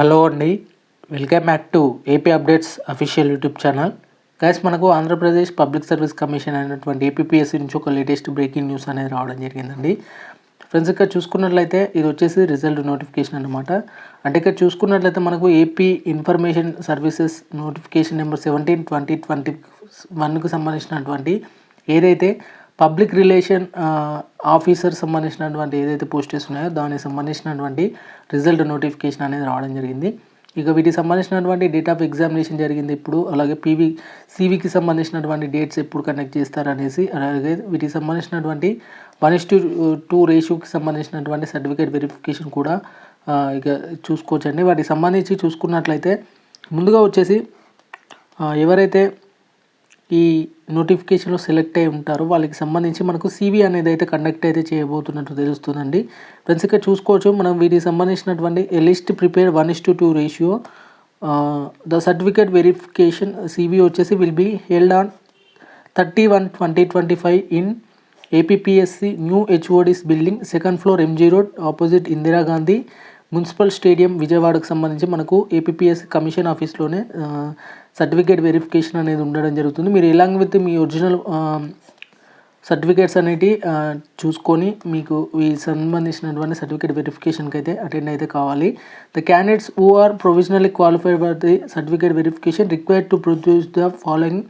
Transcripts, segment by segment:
Hello అండి. Welcome back to AP updates official YouTube channel. Guys మనకు Andhra Pradesh public service commission అయినటువంటి APSC నుంచి ఒక లేటెస్ట్ బ్రేకింగ్ న్యూస్ అనేది రావడం జరిగిందండి. ఫ్రెండ్స్ ఇక్కడ చూసుకున్నట్లయితే ఇది వచ్చేసి రిజల్ట్ నోటిఫికేషన్ అనమాట అంటే ఇక్కడ చూసుకున్నట్లయితే మనకు AP information services notification number seventeen twenty twenty వన్కు సంబంధించినటువంటి ఏదైతే పబ్లిక్ రిలేషన్ ఆఫీసర్ సంబంధించినటువంటి ఏదైతే పోస్టెస్ ఉన్నాయో దానికి సంబంధించినటువంటి రిజల్ట్ నోటిఫికేషన్ అనేది రావడం జరిగింది. ఇక వీటికి సంబంధించినటువంటి డేట్ ఆఫ్ ఎగ్జామినేషన్ జరిగింది ఇప్పుడు అలాగే పీవీ సివికి సంబంధించినటువంటి డేట్స్ ఎప్పుడు కనెక్ట్ చేస్తారనేసి అలాగే వీటికి సంబంధించినటువంటి వన్ ఇస్ టు టూ రేషియోకి సంబంధించినటువంటి సర్టిఫికేట్ వెరిఫికేషన్ కూడా ఇక చూసుకోవచ్చండి. వాటికి సంబంధించి చూసుకున్నట్లయితే ముందుగా వచ్చేసి ఎవరైతే ఈ నోటిఫికేషన్లో సెలెక్ట్ అయి ఉంటారు. వాళ్ళకి సంబంధించి మనకు సీవీ అనేది అయితే కండక్ట్ అయితే చేయబోతున్నట్టు తెలుస్తుందండి. ఫ్రెండ్స్ ఇక్కడ చూసుకోవచ్చు. మనం వీటికి సంబంధించినటువంటి list prepare one is to two ratio the certificate verification CV వచ్చేసి will be held on thirty one twenty twenty five in APSC new HODs building second floor MG road opposite Indira Gandhi municipal stadium విజయవాడకు సంబంధించి మనకు APS commission ఆఫీస్లోనే certificate verification అనేది ఉండడం జరుగుతుంది. మీరు along with మీ ఒరిజినల్ సర్టిఫికేట్స్ అనేటివి చూసుకొని మీకు ఈ సంబంధించినటువంటి సర్టిఫికేట్ వెరిఫికేషన్కి అయితే అటెండ్ అయితే కావాలి. The candidates who are provisionally qualified for the certificate verification required to produce the following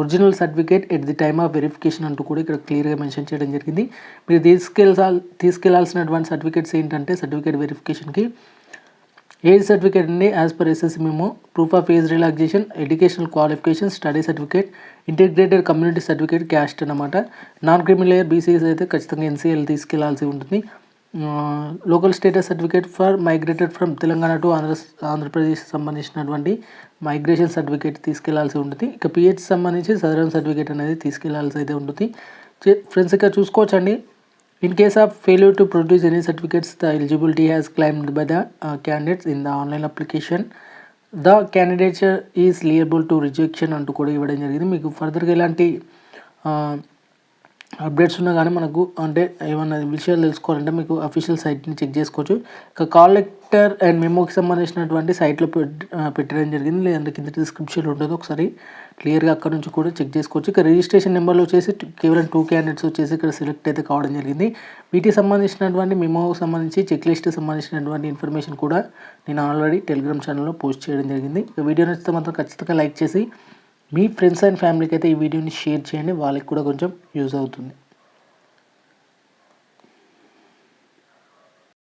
original certificate at the time of verification అంటూ కూడా ఇక్కడ క్లియర్గా మెన్షన్ చేయడం జరిగింది. మీరు తీసుకెళ్ళాల్ తీసుకెళ్ళాల్సినటువంటి సర్టిఫికేట్స్ ఏంటంటే సర్టిఫికేట్ వెరిఫికేషన్కి ఏజ్ సర్టిఫికేట్ అండి యాజ్ పర్ ఎస్ఎస్సి మేము proof of age relaxation educational qualification study certificate integrated community certificate caste అనమాట నాన్ క్రిమిలేయర్ బీసీఎస్ అయితే ఖచ్చితంగా ఎన్సీఎల్ తీసుకెళ్ళాల్సి ఉంటుంది. Local status certificate for migrated from Telangana to Andhra Andhra Pradesh సంబంధించినటువంటి migration certificate తీసుకెళ్ళాల్సి ఉంటుంది. ఇక pH సంబంధించి సదరన్ సర్టిఫికేట్ అనేది తీసుకెళ్ళాల్సి అయితే ఉంటుంది. ఫ్రెండ్స్ ఇక్కడ చూసుకోవచ్చండి. In case of failure to produce any certificates the eligibility has claimed by the candidates in the online application the The candidature liable to rejection అంటూ కూడా ఇవ్వడం జరిగింది. మీకు ఫర్దర్గా ఇలాంటి uh, అప్డేట్స్ ఉన్నా కానీ మనకు అంటే ఏమన్నా విషయాలు తెలుసుకోవాలంటే మీకు అఫీషియల్ సైట్ని చెక్ చేసుకోవచ్చు. ఇక కలెక్టర్ అండ్ మెమోకి సంబంధించినటువంటి సైట్లో పెట్టడం జరిగింది. లేదంటే కింద డిస్క్రిప్షన్లో ఉంటుంది ఒకసారి క్లియర్గా అక్కడ నుంచి కూడా చెక్ చేసుకోవచ్చు. ఇక రిజిస్ట్రేషన్ నెంబర్లో వచ్చేసి కేవలం టూ క్యాండిడేట్స్ వచ్చేసి ఇక్కడ సెలెక్ట్ అయితే కావడం జరిగింది. వీటికి సంబంధించినటువంటి మెమోకి సంబంధించి చెక్ లిస్ట్ సంబంధించినటువంటి ఇన్ఫర్మేషన్ కూడా నేను ఆల్రెడీ టెలిగ్రామ్ ఛానల్లో పోస్ట్ చేయడం జరిగింది. ఇక వీడియో నచ్చితే మాత్రం ఖచ్చితంగా లైక్ చేసి మీ ఫ్రెండ్స్ అండ్ ఫ్యామిలీకి అయితే ఈ వీడియోని షేర్ చేయండి. వాళ్ళకి కూడా కొంచెం యూజ్ అవుతుంది.